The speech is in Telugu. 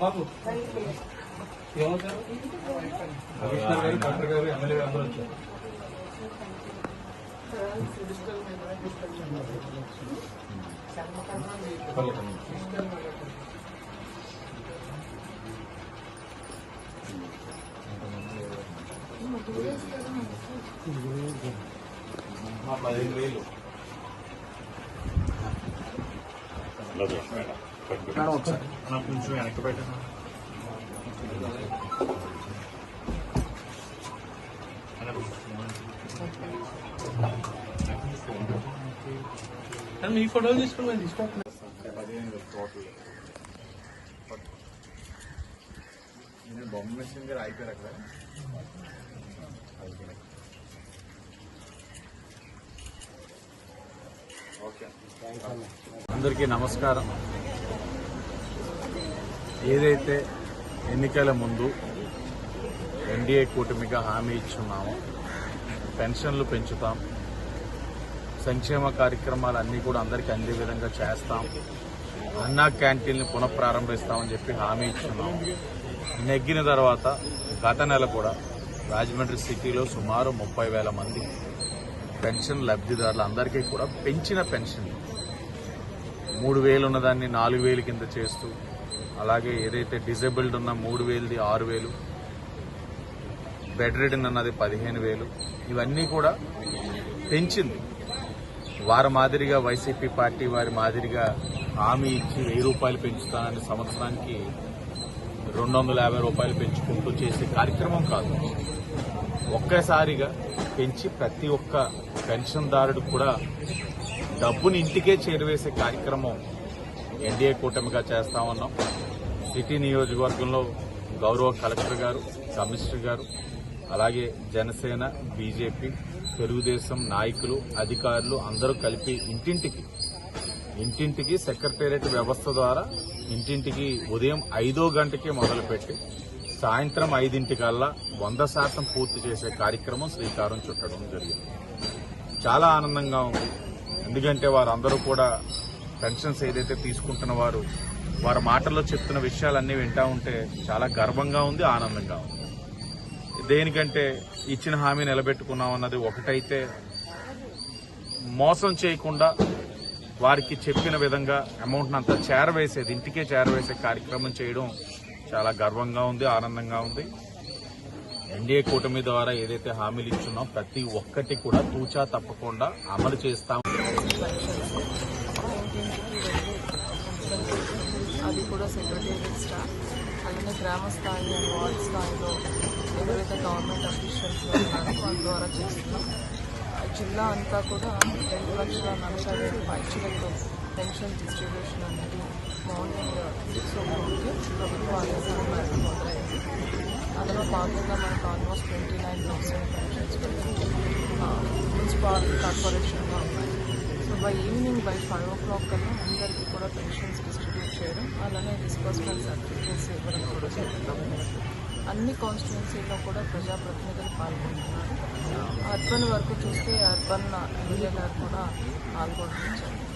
బాబు ఏమవుతారు కమిషనర్ గారు కలెక్టర్ గారు ఎమ్మెల్యే గారు అందరూ వచ్చారు మా పదిహేను వేలు. మేడం ఒకసారి నాకు కొంచెం వెనక్కి పెట్టండి మీ ఫోటోలు తీసుకుని నేను తీసుకోవట్లేదు పదిహేను వేలు టోటల్ నేను బొమ్మ మెషిన్ గారు అయిపోయారు అక్కడ. ఓకే అందరికీ నమస్కారం. ఏదైతే ఎన్నికల ముందు ఎన్డీఏ కూటమిగా హామీ ఇచ్చున్నామో పెన్షన్లు పెంచుతాం సంక్షేమ కార్యక్రమాలు అన్నీ కూడా అందరికీ అందే విధంగా చేస్తాం అన్నా క్యాంటీన్లు పునఃప్రారంభిస్తామని చెప్పి హామీ ఇచ్చున్నాం. నెగ్గిన తర్వాత గత నెల కూడా రాజమండ్రి సిటీలో సుమారు ముప్పై వేల మంది పెన్షన్ లబ్ధిదారులు అందరికీ కూడా పెంచిన పెన్షన్. మూడు వేలు ఉన్నదాన్ని నాలుగు వేలు కింద చేస్తూ అలాగే ఏదైతే డిజేబుల్డ్ ఉన్న మూడు వేలది ఆరు వేలు బెడ్ రిడన్ అన్నది పదిహేను వేలు ఇవన్నీ కూడా పెంచింది. వారి మాదిరిగా వైసీపీ పార్టీ వారి మాదిరిగా హామీ ఇచ్చి వెయ్యి రూపాయలు పెంచుతానని సంవత్సరానికి రెండు వందల యాభై రూపాయలు పెంచుకుంటూ చేసే కార్యక్రమం కాదు. ఒక్కసారిగా పెంచి ప్రతి ఒక్క పెన్షన్దారుడు కూడా డబ్బుని ఇంటికే చేరువేసే కార్యక్రమం ఎన్డీఏ కూటమిగా చేస్తా ఉన్నాం సిటీ నియోజకవర్గంలో గౌరవ కలెక్టర్ గారు కమిషనర్ గారు అలాగే జనసేన బీజేపీ తెలుగుదేశం నాయకులు అధికారులు అందరూ కలిపి ఇంటింటికి ఇంటింటికి సెక్రటేరియట్ వ్యవస్థ ద్వారా ఇంటింటికి ఉదయం ఐదో గంటకి మొదలుపెట్టి సాయంత్రం ఐదింటికల్లా వంద శాతం పూర్తి చేసే కార్యక్రమం శ్రీకారం చుట్టడం జరిగింది. చాలా ఆనందంగా ఉంది. ఎందుకంటే వారందరూ కూడా పెన్షన్స్ ఏదైతే తీసుకుంటున్న వారు వారి మాటల్లో చెప్తున్న విషయాలన్నీ వింటా ఉంటే చాలా గర్వంగా ఉంది ఆనందంగా ఉంది. దేనికంటే ఇచ్చిన హామీ నిలబెట్టుకున్నాం అన్నది ఒకటైతే మోసం చేయకుండా వారికి చెప్పిన విధంగా అమౌంట్ని అంతా చేరవేసేది ఇంటికే చేరవేసే కార్యక్రమం చేయడం చాలా గర్వంగా ఉంది ఆనందంగా ఉంది. ఎన్డీఏ కూటమి ద్వారా ఏదైతే హామీలు ఇచ్చున్నాం ప్రతి ఒక్కటి కూడా తూచా తప్పకుండా అమలు చేస్తాం. అది కూడా సెక్రటేరియట్ స్టాఫ్ అలానే గ్రామ స్థాయి వార్డ్ స్థాయిలో ఎవరైతే గవర్నమెంట్ అఫీషియల్స్ ఉన్నారో వాళ్ళ ద్వారా చేస్తున్నాం. ఆ జిల్లా అంతా కూడా రెండు లక్షల నలభై వేల పైచులతో పెన్షన్ డిస్ట్రిబ్యూషన్ అనేది మార్నింగ్ సిక్స్ ఓ క్లాక్కి భాగంగా మనకు almost twenty nine thousand pensions municipality కార్పొరేషన్లో ఉన్నాయి. So by evening by five o'clock కల్లా అందరికీ కూడా పెన్షన్స్ డిస్ట్రిబ్యూట్ చేయడం అలానే డిస్బర్స్మెంట్ సర్టిఫికేట్స్ ఇవ్వడం కూడా జరుగుతాం అన్ని కాన్స్టిట్యున్సీలో కూడా ప్రజాప్రతినిధులు పాల్గొంటున్నారు. అర్బన్ వరకు చూస్తే అర్బన్ ఎమ్మెల్యే గారు కూడా పాల్గొనడం జరిగింది